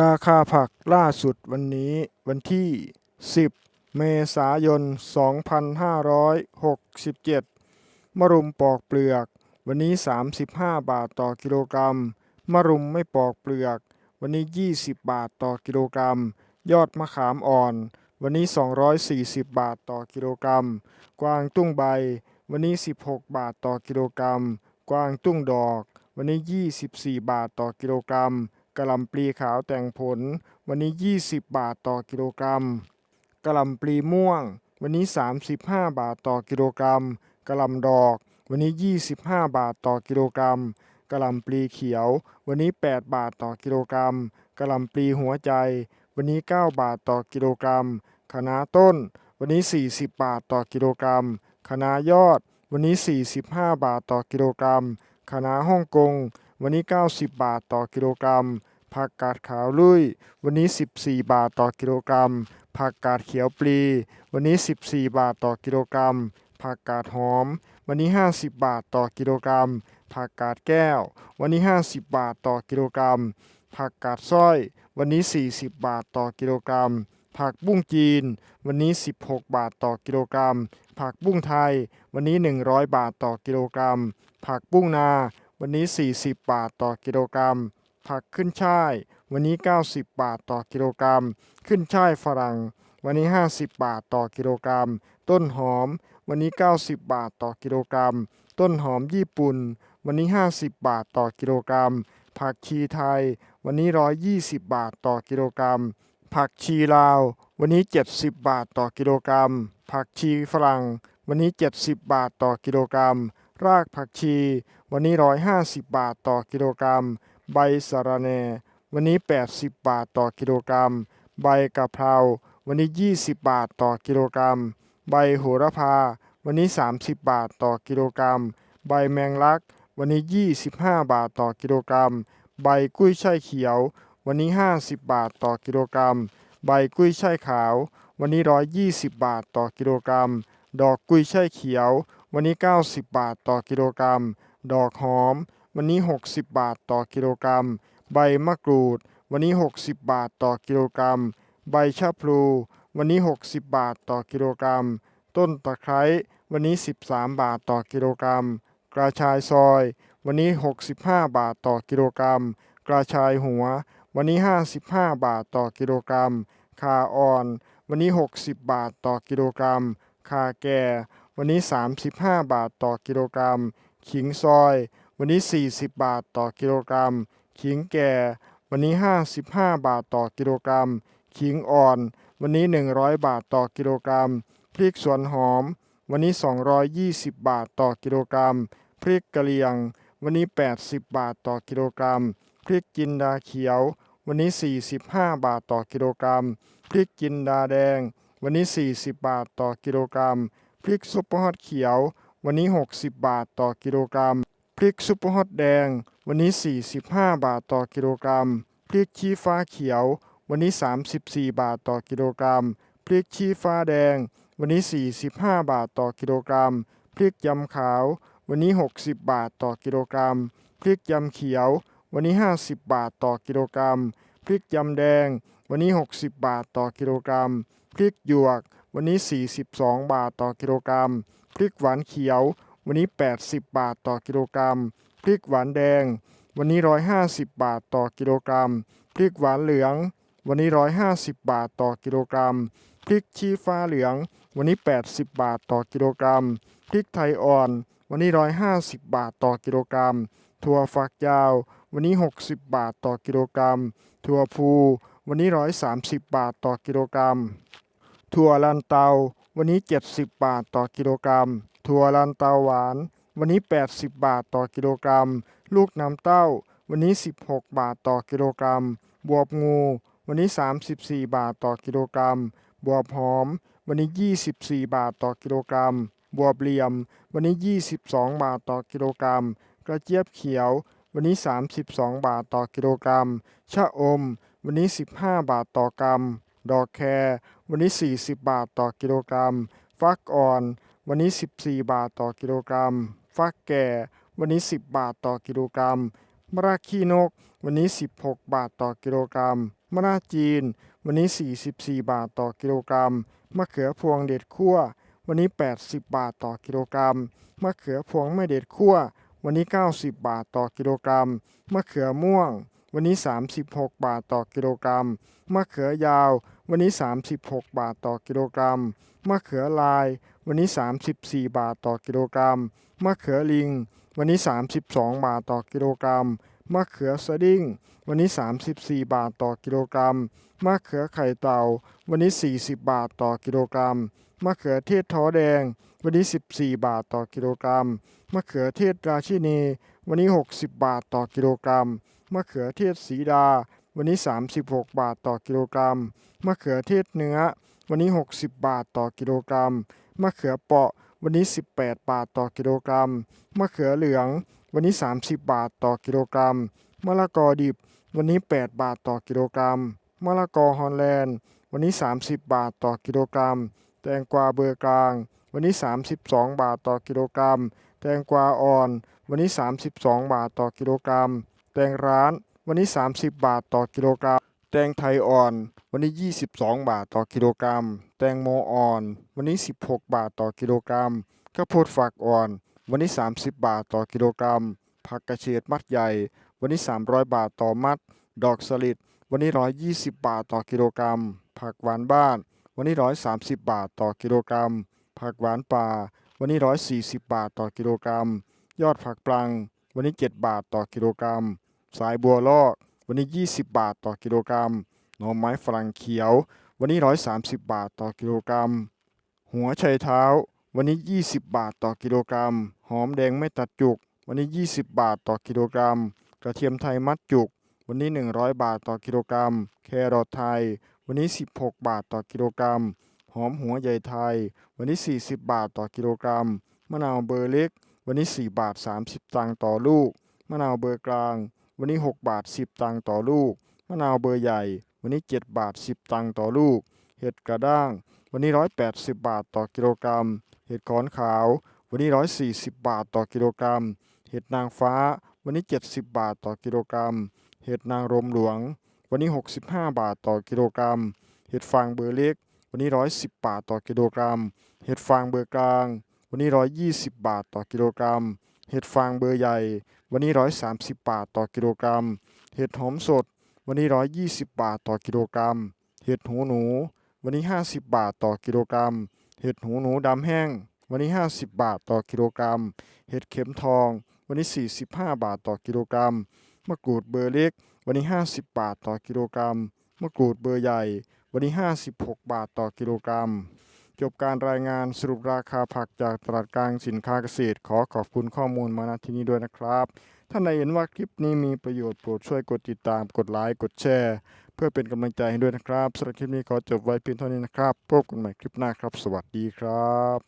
ราคาผักล่าสุดวันนี้วันที่ 10 เมษายน 2567 มะรุมปอกเปลือก วันนี้ 35 บาทต่อกิโลกรัม มะรุมไม่ปอกเปลือก วันนี้ 20 บาทต่อกิโลกรัม ยอดมะขามอ่อน วันนี้ 240 บาทต่อกิโลกรัม กวางตุ้งใบ วันนี้ 16 บาทต่อกิโลกรัม กวางตุ้งดอก วันนี้ 24 บาทต่อกิโลกรัม กะหล่ำปลีขาวแต่งผล วันนี้ 20 บาทต่อกิโลกรัมกะหล่ำปลีม่วง วันนี้ 35 บาทต่อกิโลกรัมกะหล่ำดอก วันนี้ 25 บาทต่อกิโลกรัมกะหล่ำปลีเขียว วันนี้ 8 บาทต่อกิโลกรัมกะหล่ำปลีหัวใจ วันนี้ 9 บาทต่อกิโลกรัมคะน้าต้น วันนี้ 40 บาทต่อกิโลกรัมคะน้ายอด วันนี้ 45 บาทต่อกิโลกรัมคะน้าฮ่องกง วันนี้ 90 บาทต่อกิโลกรัม ผักกาดขาวลุย วันนี้ 14 บาทต่อกิโลกรัม ผักกาดเขียวปลี วันนี้ 14 บาทต่อกิโลกรัม ผักกาดหอม วันนี้ 50 บาทต่อกิโลกรัม ผักกาดแก้ว วันนี้ 50 บาทต่อกิโลกรัม ผักกาดสร้อย วันนี้ 40 บาทต่อกิโลกรัม ผักบุ้งจีน วันนี้ 16 บาทต่อกิโลกรัม ผักบุ้งไทย วันนี้ 100 บาทต่อกิโลกรัม ผักบุ้งนา วันนี้ 40 บาทต่อกิโลกรัม ผักขึ้นช่าย วันนี้ 90 บาทต่อกิโลกรัม ขึ้นช่ายฝรั่ง วันนี้ 50 บาทต่อกิโลกรัม ต้นหอม วันนี้ 90 บาทต่อกิโลกรัม ต้นหอมญี่ปุ่น วันนี้ 50 บาทต่อกิโลกรัม ผักชีไทย วันนี้ 120 บาทต่อกิโลกรัม ผักชีลาว วันนี้ 70 บาทต่อกิโลกรัม ผักชีฝรั่ง วันนี้ 70 บาทต่อกิโลกรัม รากผักชี วันนี้ 150 บาทต่อกิโลกรัม ใบสะระแหน่ วันนี้ 80 บาทต่อกิโลกรัม ใบกะเพรา วันนี้ 20 บาทต่อกิโลกรัม ใบโหระพา วันนี้ 30 บาทต่อกิโลกรัม ใบแมงลัก วันนี้ 25 บาทต่อกิโลกรัม ใบกุ้ยช่ายเขียว วันนี้ 50 บาทต่อกิโลกรัม ใบกุ้ยช่ายขาว วันนี้ 120 บาทต่อกิโลกรัม ดอกกุ้ยช่ายเขียว วันนี้ 90 บาทต่อกิโลกรัม ดอกหอม วันนี้ 60 บาทต่อกิโลกรัม ใบมะกรูด วันนี้ 60 บาทต่อกิโลกรัม ใบชะพลู วันนี้ 60 บาทต่อกิโลกรัม ต้นตะไคร้ วันนี้ 13 บาทต่อกิโลกรัม กระชายซอย วันนี้ 65 บาทต่อกิโลกรัม กระชายหัว วันนี้ 55 บาทต่อกิโลกรัมขาอ่อน วันนี้ 60 บาทต่อกิโลกรัมขาแก่ วันนี้ 35 บาทต่อกิโลกรัม ขิงซอย วันนี้ 40 บาทต่อกิโลกรัม ขิงแก่ วันนี้ 55 บาทต่อกิโลกรัม ขิงอ่อน วันนี้ 100 บาทต่อกิโลกรัม พริกสวนหอม วันนี้ 220 บาทต่อกิโลกรัม พริกกะเหรี่ยง วันนี้ 80 บาทต่อกิโลกรัม พริกจินดาเขียว วันนี้ 45 บาทต่อกิโลกรัม พริกจินดาแดง วันนี้ 40 บาทต่อกิโลกรัม พริกซุปเปอร์ฮอตเขียว วันนี้ 60 บาทต่อกิโลกรัม ริกซุปเปอร์ฮอตแดง วันนี้ 45 บาทต่อกิโลกรัม พริกชี้ฟ้าเขียว วันนี้ 34 บาทต่อกิโลกรัม พริกชี้ฟ้าแดง วันนี้ 45 บาทต่อกิโลกรัม พริกยำขาว วันนี้ 60 บาทต่อกิโลกรัม พริกยำเขียว วันนี้ 50 บาทต่อกิโลกรัม พริกยำแดง วันนี้ 60 บาทต่อกิโลกรัม พริกหยวก วันนี้ 42 บาทต่อกิโลกรัม พริกหวานเขียว วันนี้ 80 บาทต่อกิโลกรัม พริกหวานแดง วันนี้ 150 บาทต่อกิโลกรัม พริกหวานเหลือง วันนี้ 150 บาทต่อกิโลกรัม พริกชี้ฟ้าเหลือง วันนี้ 80 บาทต่อกิโลกรัม พริกไทยอ่อน วันนี้ 150 บาทต่อกิโลกรัม ถั่วฝักยาว วันนี้ 60 บาทต่อกิโลกรัม ถั่วพูวันนี้ 130 บาทต่อกิโลกรัม ถั่วลันเตา วันนี้ 70 บาทต่อกิโลกรัม ถั่วลันเตาหวาน วันนี้ 80 บาทต่อกิโลกรัม ลูกน้ำเต้า วันนี้ 16 บาทต่อกิโลกรัม บวบงู วันนี้ 34 บาทต่อกิโลกรัม บวบหอม วันนี้ 24 บาทต่อกิโลกรัม บวบเหลี่ยม วันนี้ 22 บาทต่อกิโลกรัม กระเจี๊ยบเขียว วันนี้ 32 บาทต่อกิโลกรัม ชะอม วันนี้ 15 บาทต่อกรัม ดอกแครวันนี้ 40 บาทต่อกิโลกรัม ฟักอ่อน วันนี้ 14 บาทต่อกิโลกรัม ฟักแก่ วันนี้ 10 บาทต่อกิโลกรัมมะระขี้นก วันนี้ 16 บาทต่อกิโลกรัมมะนาจีน วันนี้ 44 บาทต่อกิโลกรัม มะเขือพวงเด็ดคั่ววันนี้ 80 บาทต่อกิโลกรัม มะเขือพวงไม่เด็ดคั่ววันนี้ 90 บาทต่อกิโลกรัม มะเขือม่วง วันนี้ 36 บาทต่อกิโลกรัม มะเขือยาว วันนี้ 36 บาทต่อกิโลกรัม มะเขือลาย วันนี้ 34 บาทต่อกิโลกรัม มะเขือลิง วันนี้ 32 บาทต่อกิโลกรัม มะเขือสดิ้ง วันนี้ 34 บาทต่อกิโลกรัม มะเขือไข่เต่า วันนี้ 40 บาทต่อกิโลกรัม มะเขือเทศท้อแดง วันนี้ 14 บาทต่อกิโลกรัม มะเขือเทศราชินี วันนี้ 60 บาทต่อกิโลกรัมมะเขือเทศสีดา วันนี้ 36 บาทต่อกิโลกรัมมะเขือเทศเนื้อ วันนี้ 60 บาทต่อกิโลกรัมมะเขือเปาะ วันนี้ 18 บาทต่อกิโลกรัมมะเขือเหลือง วันนี้ 30 บาทต่อกิโลกรัมมะละกอดิบ วันนี้ 8 บาทต่อกิโลกรัมมะละกอฮอลแลนด์ วันนี้ 30 บาทต่อกิโลกรัม แตงกวาเบอร์กลาง วันนี้ 32 บาทต่อกิโลกรัม แตงกวาอ่อน วันนี้ 32 บาทต่อกิโลกรัม แตงร้าน วันนี้ 30 บาทต่อกิโลกรัม แตงไทยอ่อน วันนี้ 22 บาทต่อกิโลกรัม แตงโมอ่อน วันนี้ 16 บาทต่อกิโลกรัมข้าวโพดฝักอ่อน วันนี้ 30 บาทต่อกิโลกรัม ผักกระเฉดมัดใหญ่ วันนี้ 300 บาทต่อมัด ดอกสลิด วันนี้ 120 บาทต่อกิโลกรัม ผักหวานบ้าน วันนี้ 130 บาทต่อกิโลกรัม ผักหวานป่า วันนี้ 140 บาทต่อกิโลกรัม ยอดผักปลัง วันนี้ 7 บาทต่อกิโลกรัม สายบัวลอก วันนี้ 20 บาทต่อกิโลกรัม หน่อไม้ฝรั่งเขียว วันนี้ 130 บาทต่อกิโลกรัม หัวไชเท้า วันนี้ 20 บาทต่อกิโลกรัม หอมแดงไม่ตัดจุก วันนี้ 20 บาทต่อกิโลกรัม กระเทียมไทยมัดจุก วันนี้ 100 บาทต่อกิโลกรัม แครอทไทย วันนี้ 16 บาทต่อกิโลกรัม หอมหัวใหญ่ไทย วันนี้ 40 บาทต่อกิโลกรัม มะนาวเบอร์เล็ก วันนี้ 4 บาท 30 ตังค์ต่อลูก มะนาวเบอร์กลาง วันนี้ 6 บาท 10 ตังค์ต่อลูก มะนาวเบอร์ใหญ่ วันนี้ 7 บาท 10 ตังค์ต่อลูก เห็ดกระด้าง วันนี้ 180 บาทต่อกิโลกรัม เห็ดขอนขาว วันนี้ 140 บาทต่อกิโลกรัม เห็ดนางฟ้า วันนี้ 70 บาทต่อกิโลกรัม เห็ดนางรมหลวง วันนี้ 65 บาทต่อกิโลกรัม เห็ดฟางเบอร์เล็ก วันนี้ 110 บาทต่อกิโลกรัม เห็ดฟางเบอร์กลาง วันนี้ 120 บาทต่อกิโลกรัม เห็ดฟางเบอร์ใหญ่ วันนี้ 130 บาทต่อกิโลกรัม เห็ดหอมสด วันนี้ 120 บาทต่อกิโลกรัม เห็ดหูหนู วันนี้ 50 บาทต่อกิโลกรัม เห็ดหูหนูดำแห้ง วันนี้ 50 บาทต่อกิโลกรัม เห็ดเข็มทอง วันนี้ 45 บาทต่อกิโลกรัม มะกรูดเบอร์เล็ก วันนี้ 50 บาทต่อกิโลกรัม มะกรูดเบอร์ใหญ่ วันนี้ 56 บาทต่อกิโลกรัม จบการรายงานสรุปราคาผักจากตลาดกลางสินค้าเกษตร ขอขอบคุณข้อมูลมาณที่นี้ด้วยนะครับท่านใดเห็นว่าคลิปนี้มีประโยชน์โปรดช่วยกดติดตามกดไลค์กดแชร์ เพื่อเป็นกำลังใจให้ด้วยนะครับสำหรับคลิปนี้ขอจบไว้เพียงเท่านี้นะครับพบกันใหม่คลิปหน้าครับ สวัสดีครับ